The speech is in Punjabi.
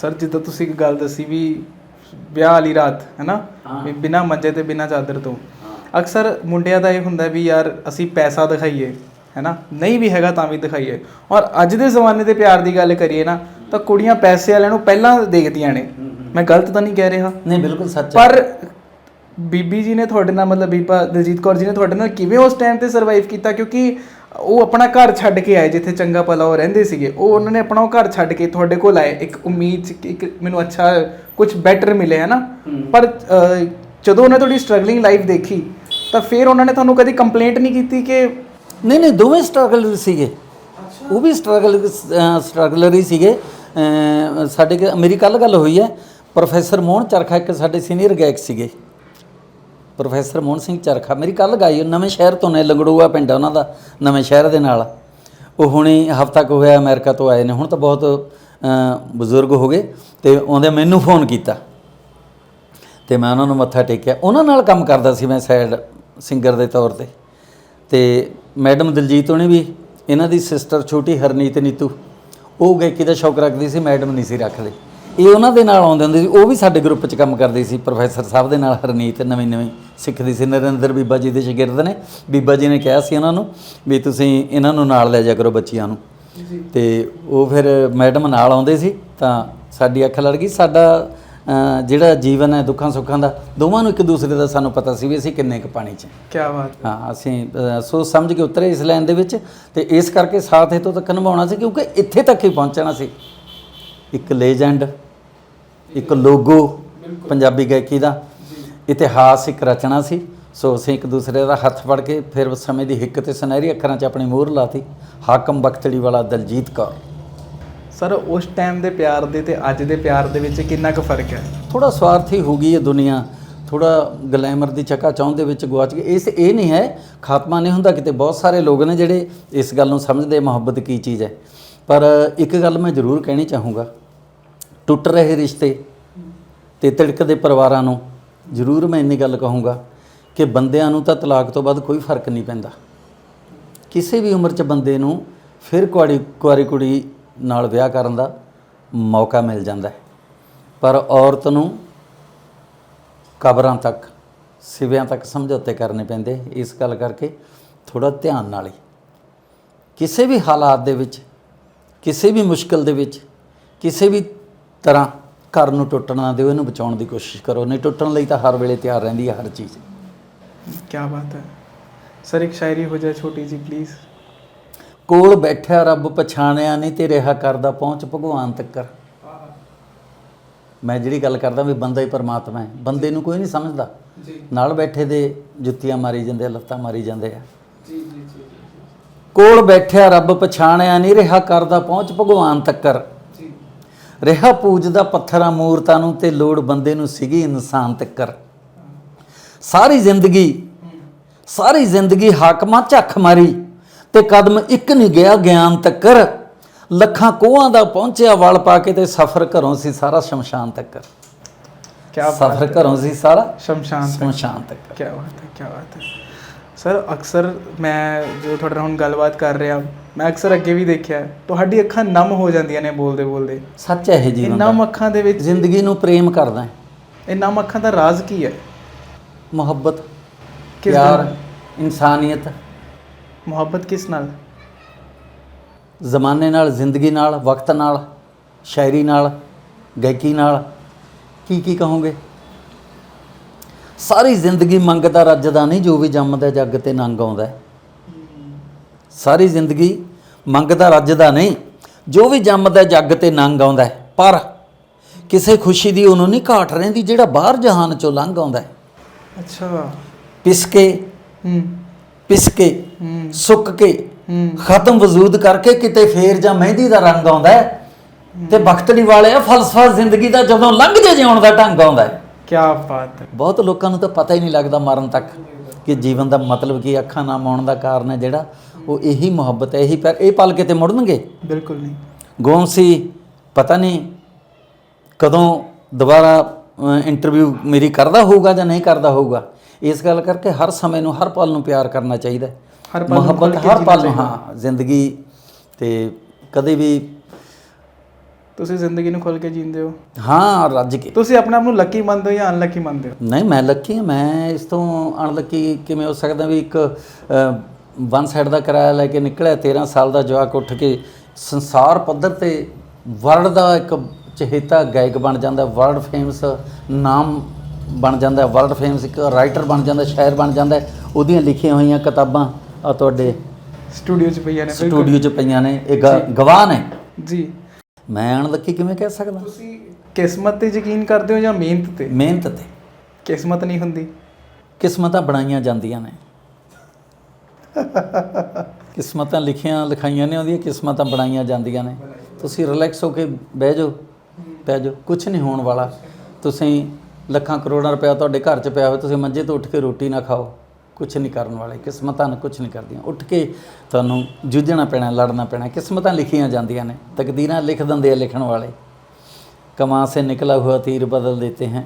ਸਰ ਜਿੱਦਾਂ ਤੁਸੀਂ ਇੱਕ ਗੱਲ ਦੱਸੀ ਵੀ ਵਿਆਹ ਵਾਲੀ ਰਾਤ ਹਾਂ। ਵੀ ਬਿਨਾ ਮੰਜੇ ਤੇ ਬਿਨਾ ਚਾਦਰ ਤੋਂ। ਅਕਸਰ ਮੁੰਡਿਆਂ ਦਾ ਇਹ ਹੁੰਦਾ ਵੀ ਯਾਰ ਅਸੀਂ ਪੈਸਾ ਦਿਖਾਈਏ ਹੈਨਾ? ਨਹੀਂ ਵੀ ਹੈਗਾ ਤਾਂ ਵੀ ਦਿਖਾਈਏ। ਔਰ ਅੱਜ ਦੇ ਜ਼ਮਾਨੇ ਦੇ ਪਿਆਰ ਦੀ ਗੱਲ ਕਰੀਏ ਨਾ ਤਾਂ ਕੁੜੀਆਂ ਪੈਸੇ ਵਾਲਿਆਂ ਨੂੰ ਪਹਿਲਾਂ ਦੇਖਦੀਆਂ ਨੇ। ਮੈਂ ਗਲਤ ਤਾਂ ਨਹੀਂ ਕਹਿ ਰਿਹਾ? ਨਹੀਂ ਬਿਲਕੁਲ ਸੱਚ ਹੈ। ਪਰ ਬੀਬੀ ਜੀ ਨੇ ਤੁਹਾਡੇ ਨਾਲ ਮਤਲਬ ਬੀਬਾ ਦਲਜੀਤ ਕੌਰ ਜੀ ਨੇ ਤੁਹਾਡੇ ਨਾਲ ਕਿਵੇਂ ਉਸ ਟਾਈਮ ਤੇ ਸਰਵਾਈਵ ਕੀਤਾ? ਕਿਉਂਕਿ ਉਹ ਆਪਣਾ ਘਰ ਛੱਡ ਕੇ ਆਏ ਜਿੱਥੇ ਚੰਗਾ ਭਲਾ ਉਹ ਰਹਿੰਦੇ ਸੀਗੇ। ਉਹ ਉਹਨਾਂ ਨੇ ਆਪਣਾ ਉਹ ਘਰ ਛੱਡ ਕੇ ਤੁਹਾਡੇ ਕੋਲ ਆਏ। ਇੱਕ ਉਮੀਦ 'ਚ ਕਿ ਇੱਕ ਮੈਨੂੰ ਅੱਛਾ ਕੁਝ ਬੈਟਰ ਮਿਲੇ ਹੈ। ਨਾ ਪਰ ਅਹ, ਜਦੋਂ ਉਹਨਾਂ ਤੁਹਾਡੀ ਸਟਰਗਲਿੰਗ ਲਾਈਫ ਦੇਖੀ ਤਾਂ ਫਿਰ ਉਹਨਾਂ ਨੇ ਤੁਹਾਨੂੰ ਕਦੀ ਕੰਪਲੇਂਟ ਨਹੀਂ ਕੀਤੀ ਕਿ ਨਹੀਂ ਨਹੀਂ ਦੋਵੇਂ ਸਟਰਗਲਰ ਸੀਗੇ। ਉਹ ਵੀ ਸਟਰਗਲ ਸਟਰਗਲਰ ਹੀ ਸੀਗੇ। ਸਾਡੇ ਕੇ- ਮੇਰੀ ਕੱਲ ਗੱਲ ਹੋਈ ਹੈ। ਪ੍ਰੋਫੈਸਰ ਮੋਹਨ ਚਰਖਾ ਇੱਕ ਸਾਡੇ ਸੀਨੀਅਰ ਗਾਇਕ ਸੀਗੇ। ਪ੍ਰੋਫੈਸਰ ਮੋਹਨ ਸਿੰਘ ਚਰਖਾ, ਮੇਰੀ ਕੱਲ ਗਾਈ ਉਹ ਨਵੇਂ ਸ਼ਹਿਰ ਤੋਂ ਨੇ, ਲੰਗੜੂਆ ਪਿੰਡ ਉਹਨਾਂ ਦਾ, ਨਵੇਂ ਸ਼ਹਿਰ ਦੇ ਨਾਲ। ਉਹ ਹੁਣੇ ਹਫਤਾ ਕੁ ਹੋਇਆ ਅਮਰੀਕਾ ਤੋਂ ਆਏ ਨੇ, ਹੁਣ ਤਾਂ ਬਹੁਤ ਬਜ਼ੁਰਗ ਹੋ ਗਏ ਤੇ ਉਹਦੇ ਮੈਨੂੰ ਫੋਨ ਕੀਤਾ। ਤੇ ਮੈਂ ਉਹਨਾਂ ਨੂੰ ਮੱਥਾ ਟੇਕਿਆ। ਉਹਨਾਂ ਨਾਲ ਕੰਮ ਕਰਦਾ ਸੀ ਮੈਂ ਸਾਈਡ ਸਿੰਗਰ ਦੇ ਤੌਰ ਤੇ। ਤੇ ਮੈਡਮ ਦਿਲਜੀਤ ਉਹਨੇ ਵੀ, ਇਹਨਾਂ ਦੀ ਸਿਸਟਰ ਛੋਟੀ ਹਰਨੀਤ ਨੀਤੂ, ਉਹ ਗਾਇਕੀ ਦਾ ਸ਼ੌਕ ਰੱਖਦੀ ਸੀ, ਮੈਡਮ ਨਹੀਂ ਸੀ ਰੱਖਦੇ। ਇਹ ਉਹਨਾਂ ਦੇ ਨਾਲ ਆਉਂਦੇ ਹੁੰਦੇ ਸੀ ਉਹ ਵੀ ਸਾਡੇ ਗਰੁੱਪ 'ਚ ਕੰਮ ਕਰਦੀ ਸੀ ਪ੍ਰੋਫੈਸਰ ਸਾਹਿਬ ਦੇ ਨਾਲ ਹਰਨੀਤ ਨਵੀਂ ਨਵੀਂ ਸਿੱਖਦੀ ਸੀ ਨਰਿੰਦਰ ਬੀਬਾ ਜੀ ਦੇ ਸ਼ਾਗਿਰਦ ਨੇ ਬੀਬਾ ਜੀ ਨੇ ਕਿਹਾ ਸੀ ਇਹਨਾਂ ਨੂੰ ਵੀ ਤੁਸੀਂ ਇਹਨਾਂ ਨੂੰ ਨਾਲ ਲੈ ਜਾ ਕਰੋ ਬੱਚਿਆਂ ਨੂੰ। ਤੇ ਉਹ ਫਿਰ ਮੈਡਮ ਨਾਲ ਆਉਂਦੇ ਸੀ ਤਾਂ ਸਾਡੀ ਅੱਖ ਲੜ ਗਈ ਸਾਡਾ ਜਿਹੜਾ ਜੀਵਨ ਹੈ ਦੁੱਖਾਂ ਸੁੱਖਾਂ ਦਾ ਦੋਵਾਂ ਨੂੰ ਇੱਕ ਦੂਸਰੇ ਦਾ ਸਾਨੂੰ ਪਤਾ ਸੀ ਵੀ ਅਸੀਂ ਕਿੰਨੇ ਕੁ ਪਾਣੀ 'ਚ ਕੀ ਬਾਤ ਹਾਂ। ਅਸੀਂ ਸੋਚ ਸਮਝ ਕੇ ਉਤਰੇ ਇਸ ਲਾਈਨ ਦੇ ਵਿੱਚ ਤੇ ਇਸ ਕਰਕੇ ਸਾਥ ਇਤੋਂ ਤੱਕ ਨਿਭਾਉਣਾ ਸੀ ਕਿਉਂਕਿ ਇੱਥੇ ਤੱਕ ਹੀ ਪਹੁੰਚਣਾ ਸੀ। ਇੱਕ ਲੈਜੈਂਡ ਇੱਕ ਲੋਗੋ ਪੰਜਾਬੀ ਗਾਇਕੀ ਦਾ। ਇਤਿਹਾਸ ਇੱਕ ਰਚਨਾ ਸੀ। ਸੋ ਅਸੀਂ ਇੱਕ ਦੂਸਰੇ ਦਾ ਹੱਥ ਫੜ ਕੇ ਫਿਰ ਉਸ ਸਮੇਂ ਦੀ ਹਿੱਕ ਤੇ ਸੁਨਹਿਰੀ ਅੱਖਰਾਂ 'ਚ ਆਪਣੀ ਮੋਹਰ ਲਾਤੀ। ਹਾਕਮ ਬਖਤੜੀ ਵਾਲਾ ਦਲਜੀਤ ਕੌਰ। ਸਰ ਉਸ ਟਾਈਮ ਦੇ ਪਿਆਰ ਦੇ ਤੇ ਅੱਜ ਦੇ ਪਿਆਰ ਦੇ ਵਿੱਚ ਕਿੰਨਾ ਕੁ ਫ਼ਰਕ ਹੈ? ਥੋੜਾ ਸਵਾਰਥੀ ਹੋ ਗਈ ਹੈ ਦੁਨੀਆ। ਥੋੜਾ ਗਲੈਮਰ ਦੀ ਚੱਕਾ ਚੌਂਦ ਦੇ ਵਿੱਚ ਗਵਾਚ ਗਈ ਇਸ ਇਹ ਨਹੀਂ ਹੈ ਖਾਤਮਾ ਨਹੀਂ ਹੁੰਦਾ ਕਿਤੇ। ਬਹੁਤ ਸਾਰੇ ਲੋਕ ਨੇ ਜਿਹੜੇ ਇਸ ਗੱਲ ਨੂੰ ਸਮਝਦੇ ਮੁਹੱਬਤ ਕੀ ਚੀਜ਼ ਹੈ। ਪਰ ਇੱਕ ਗੱਲ ਮੈਂ ਜ਼ਰੂਰ ਕਹਿਣੀ ਚਾਹੂੰਗਾ। ਟੁੱਟ ਰਹੇ ਰਿਸ਼ਤੇ ਤੇ ਤਿੜਕਦੇ ਪਰਿਵਾਰਾਂ ਨੂੰ ਜ਼ਰੂਰ ਮੈਂ ਇੰਨੀ ਗੱਲ ਕਹੂੰਗਾ ਕਿ ਬੰਦਿਆਂ ਨੂੰ ਤਾਂ ਤਲਾਕ ਤੋਂ ਬਾਅਦ ਕੋਈ ਫ਼ਰਕ ਨਹੀਂ ਪੈਂਦਾ। ਕਿਸੇ ਵੀ ਉਮਰ 'ਚ ਬੰਦੇ ਨੂੰ ਫਿਰ ਕੁਆਰੀ ਕੁਆਰੀ ਕੁੜੀ ਨਾਲ ਵਿਆਹ ਕਰਨ ਦਾ ਮੌਕਾ ਮਿਲ ਜਾਂਦਾ ਹੈ। ਪਰ ਔਰਤ ਨੂੰ ਕਬਰਾਂ ਤੱਕ, ਸਿਵਿਆਂ ਤੱਕ ਸਮਝੌਤੇ ਕਰਨੇ ਪੈਂਦੇ, ਇਸ ਗੱਲ ਕਰਕੇ ਥੋੜਾ ਧਿਆਨ ਨਾਲ ਹੀ। ਕਿਸੇ ਵੀ ਹਾਲਾਤ ਦੇ ਵਿੱਚ, ਕਿਸੇ ਵੀ ਮੁਸ਼ਕਲ ਦੇ ਵਿੱਚ, ਕਿਸੇ ਵੀ ਤਰ੍ਹਾਂ ਘਰ ਨੂੰ ਟੁੱਟਣ ਨਾ ਦਿਓ ਇਹਨੂੰ ਬਚਾਉਣ ਦੀ ਕੋਸ਼ਿਸ਼ ਕਰੋ। ਨਹੀਂ ਟੁੱਟਣ ਲਈ ਤਾਂ ਹਰ ਵੇਲੇ ਤਿਆਰ ਰਹਿੰਦੀ ਹੈ ਹਰ ਚੀਜ਼। ਕੀ ਬਾਤ ਹੈ। ਸਰ ਇੱਕ ਸ਼ਾਇਰੀ ਹੋ ਜਾਏ ਛੋਟੀ ਜੀ ਪਲੀਜ਼ ਕੋਲ ਬੈਠਿਆ ਰੱਬ ਪਛਾਣਿਆ ਨਹੀਂ ਤੇ ਰਿਹਾ ਕਰਦਾ ਪਹੁੰਚ ਭਗਵਾਨ ਤੱਕਰ। ਮੈਂ ਜਿਹੜੀ ਗੱਲ ਕਰਦਾ ਵੀ ਬੰਦਾ ਹੀ ਪਰਮਾਤਮਾ ਹੈ। ਬੰਦੇ ਨੂੰ ਕੋਈ ਨਹੀਂ ਸਮਝਦਾ। ਜੀ। ਨਾਲ ਬੈਠੇ ਦੇ ਜੁੱਤੀਆਂ ਮਾਰੀ ਜਾਂਦੇ ਆ, ਲੱਤਾਂ ਮਾਰੀ ਜਾਂਦੇ ਆ। ਜੀ ਜੀ ਜੀ। ਕੋਲ ਬੈਠਿਆ ਰੱਬ ਪਛਾਣਿਆ ਨਹੀਂ ਰਿਹਾ ਕਰਦਾ ਪਹੁੰਚ ਭਗਵਾਨ ਤੱਕਰ। ਰਿਹਾ ਪੂਜਦਾ ਪੱਥਰਾਂ ਮੂਰਤਾਂ ਨੂੰ ਤੇ ਲੋੜ ਬੰਦੇ ਨੂੰ ਸੀਗੀ ਇਨਸਾਨ ਤੱਕਰ ਸਾਰੀ ਜ਼ਿੰਦਗੀ ਸਾਰੀ ਜ਼ਿੰਦਗੀ ਹਾਕਮਾਂ ਝੱਖ ਮਾਰੀ ਤੇ ਕਦਮ ਇੱਕ ਨਹੀਂ ਗਿਆ ਗਿਆਨ ਤੱਕਰ। ਲੱਖਾਂ ਕੋਹਾਂ ਦਾ ਪਹੁੰਚਿਆ ਵਲ ਪਾ ਕੇ ਤੇ ਸਫ਼ਰ ਘਰੋਂ ਸੀ ਸਾਰਾ ਸ਼ਮਸ਼ਾਨ ਤੱਕਰ। ਕੀ ਸਫ਼ਰ ਘਰੋਂ ਸੀ ਸਾਰਾ ਸ਼ਮਸ਼ਾਨ ਤੱਕ ਸ਼ਮਸ਼ਾਨ ਤੱਕਰ। ਕੀ ਬਾਤ ਹੈ ਕੀ ਬਾਤ ਹੈ। ਸਰ ਅਕਸਰ ਮੈਂ ਜਦੋਂ ਤੁਹਾਡੇ ਨਾਲ ਹੁਣ ਗੱਲਬਾਤ ਕਰ ਰਿਹਾ ਮੈਂ ਅਕਸਰ ਅੱਗੇ ਵੀ ਦੇਖਿਆ ਤੁਹਾਡੀ ਅੱਖਾਂ ਨਮ ਹੋ ਜਾਂਦੀਆਂ ਨੇ ਬੋਲਦੇ ਬੋਲਦੇ। ਸੱਚ ਹੈ ਇਹ ਇਹ ਜੀਵਨ ਦਾ। ਨਮ ਅੱਖਾਂ ਦੇ ਵਿੱਚ ਜ਼ਿੰਦਗੀ ਨੂੰ ਪ੍ਰੇਮ ਕਰਦਾ ਹੈ। ਇਹ ਨਮ ਅੱਖਾਂ ਦਾ ਰਾਜ਼ ਕੀ ਹੈ? ਮੁਹੱਬਤ ਕਿਸ ਪਿਆਰ ਨਾਲ? ਇਨਸਾਨੀਅਤ। ਮੁਹੱਬਤ ਕਿਸ ਨਾਲ? ਜ਼ਮਾਨੇ ਨਾਲ ਜ਼ਿੰਦਗੀ ਨਾਲ ਵਕਤ ਨਾਲ ਸ਼ਾਇਰੀ ਨਾਲ ਗਾਇਕੀ ਨਾਲ। ਕੀ ਕੀ ਕਹੋਗੇ? ਸਾਰੀ ਜ਼ਿੰਦਗੀ ਮੰਗਦਾ ਰੱਜਦਾ ਨਹੀਂ ਜੋ ਵੀ ਜੰਮਦਾ ਜੱਗ ਤੇ ਨੰਗ ਆਉਂਦਾ। ਸਾਰੀ ਜ਼ਿੰਦਗੀ ਮੰਗਦਾ ਰੱਜਦਾ ਨਹੀਂ ਜੋ ਵੀ ਜੰਮਦਾ ਜੱਗ ਤੇ ਨੰਗ ਆਉਂਦਾ। ਪਰ ਕਿਸੇ ਖੁਸ਼ੀ ਦੀ ਉਹਨੂੰ ਨਹੀਂ ਘਾਟ ਰਹਿੰਦੀ ਜਿਹੜਾ ਬਾਹਰ ਜਹਾਨ ਚੋਂ ਲੰਘ ਆਉਂਦਾ। ਅੱਛਾ ਪਿਸ ਕੇ ਹੂੰ ਪਿਸ ਕੇ ਹੂੰ ਸੁੱਕ ਕੇ ਹੂੰ ਖਤਮ ਵਜੂਦ ਕਰਕੇ ਕਿਤੇ ਫੇਰ ਜਾਂ ਮਹਿੰਦੀ ਦਾ ਰੰਗ ਆਉਂਦਾ ਤੇ ਬਖਤੜੀ ਵਾਲੇ ਆ ਫਲਸਫਾ ਜ਼ਿੰਦਗੀ ਦਾ ਜਦੋਂ ਲੰਘ ਜੇ ਜਿਉਣ ਦਾ ਢੰਗ ਆਉਂਦਾ ਹੈ ਕੀ ਬਾਤ ਹੈ। ਬਹੁਤ ਲੋਕਾਂ ਨੂੰ ਤਾਂ ਪਤਾ ਹੀ ਨਹੀਂ ਲੱਗਦਾ ਮਰਨ ਤੱਕ ਕਿ ਜੀਵਨ ਦਾ ਮਤਲਬ ਕੀ ਅੱਖਾਂ ਨਾ ਆਉਣ ਦਾ ਕਾਰਨ ਹੈ ਜਿਹੜਾ ਉਹ ਇਹੀ ਮੁਹੱਬਤ ਹੈ ਇਹੀ ਪਿਆਰ। ਇਹ ਪਲ ਕਿਤੇ ਮੁੜਨਗੇ? ਬਿਲਕੁਲ ਨਹੀਂ। ਗੋਮ ਸੀ ਪਤਾ ਨਹੀਂ ਕਦੋਂ ਦੁਬਾਰਾ ਇੰਟਰਵਿਊ ਮੇਰੀ ਕਰਦਾ ਹੋਊਗਾ ਜਾਂ ਨਹੀਂ ਕਰਦਾ ਹੋਊਗਾ। ਇਸ ਗੱਲ ਕਰਕੇ ਹਰ ਸਮੇਂ ਨੂੰ ਹਰ ਪਲ ਨੂੰ ਪਿਆਰ ਕਰਨਾ ਚਾਹੀਦਾ। ਹਰ ਪਲ ਮੁਹੱਬਤ ਹਰ ਪਲ ਨੂੰ ਹਾਂ ਜ਼ਿੰਦਗੀ ਤੇ ਕਦੇ ਵੀ ਤੁਸੀਂ ਜ਼ਿੰਦਗੀ ਨੂੰ ਖੁੱਲ ਕੇ ਜੀਂਦੇ ਹੋ। ਹਾਂ ਰੱਜ ਕੇ। ਤੁਸੀਂ ਆਪਣੇ ਆਪ ਨੂੰ ਲੱਕੀ ਮੰਨਦੇ ਹੋ ਜਾਂ ਅਨਲੱਕੀ ਮੰਨਦੇ ਹੋ? ਨਹੀਂ ਮੈਂ ਲੱਕੀ ਹਾਂ। ਮੈਂ ਇਸ ਤੋਂ ਅਣਲੱਕੀ ਕਿਵੇਂ ਹੋ ਸਕਦਾ ਵੀ ਇੱਕ ਵਨ ਸਾਈਡ ਦਾ ਕਿਰਾਇਆ ਲੈ ਕੇ ਨਿਕਲਿਆ 13 ਸਾਲ ਦਾ ਜਵਾਕ ਉੱਠ ਕੇ ਸੰਸਾਰ ਪੱਧਰ ਤੇ ਵਰਲਡ ਦਾ ਇੱਕ ਚਹੇਤਾ ਗਾਇਕ ਬਣ ਜਾਂਦਾ ਵਰਲਡ ਫੇਮਸ ਨਾਮ ਬਣ ਜਾਂਦਾ ਵਰਲਡ ਫੇਮਸ ਇੱਕ ਰਾਈਟਰ ਬਣ ਜਾਂਦਾ ਸ਼ਾਇਰ ਬਣ ਜਾਂਦਾ। ਉਹਦੀਆਂ ਲਿਖੀਆਂ ਹੋਈਆਂ ਕਿਤਾਬਾਂ ਆ ਤੁਹਾਡੇ ਸਟੂਡੀਓ 'ਚ ਪਈਆਂ ਨੇ। ਸਟੂਡੀਓ 'ਚ ਪਈਆਂ ਨੇ। ਇਹ ਗਵਾਹ ਨੇ। ਜੀ। ਮੈਂ ਅਣਲੱਕੀ ਕਿਵੇਂ ਕਹਿ ਸਕਦਾ? ਤੁਸੀਂ ਕਿਸਮਤ ਤੇ ਯਕੀਨ ਕਰਦੇ ਹੋ ਜਾਂ ਮਿਹਨਤ ਤੇ? ਮਿਹਨਤ ਤੇ। ਕਿਸਮਤ ਨਹੀਂ ਹੁੰਦੀ। ਕਿਸਮਤਾਂ ਬਣਾਈਆਂ ਜਾਂਦੀਆਂ ਨੇ। ਕਿਸਮਤਾਂ ਲਿਖੀਆਂ ਲਿਖਾਈਆਂ ਨਹੀਂ ਹੁੰਦੀਆਂ ਕਿਸਮਤਾਂ ਬਣਾਈਆਂ ਜਾਂਦੀਆਂ ਨੇ। ਤੁਸੀਂ ਰਿਲੈਕਸ ਹੋ ਕੇ ਬਹਿ ਜਾਓ ਪੈ ਜਾਓ। ਕੁਝ ਨਹੀਂ ਹੋਣ ਵਾਲਾ। ਤੁਸੀਂ ਲੱਖਾਂ ਕਰੋੜਾਂ ਰੁਪਇਆ ਤੁਹਾਡੇ ਘਰ 'ਚ ਪਿਆ ਹੋਵੇ ਤੁਸੀਂ ਮੰਜੇ ਤੋਂ ਉੱਠ ਕੇ ਰੋਟੀ ਨਾ ਖਾਓ। ਕੁਝ ਨਹੀਂ ਕਰਨ ਵਾਲੇ, ਕਿਸਮਤਾਂ ਨੂੰ ਕੁਝ ਨਹੀਂ ਕਰਦੀਆਂ। ਉੱਠ ਕੇ ਤੁਹਾਨੂੰ ਜੂਝਣਾ ਪੈਣਾ, ਲੜਨਾ ਪੈਣਾ, ਕਿਸਮਤਾਂ ਲਿਖੀਆਂ ਜਾਂਦੀਆਂ ਨੇ, ਤਕਦੀਰਾਂ ਲਿਖ ਦਿੰਦੇ ਆ ਲਿਖਣ ਵਾਲੇ। ਕਮਾਂ ਸੇ ਨਿਕਲਾ ਹੁਆ ਤੀਰ ਬਦਲ ਦੇਤੇ हैं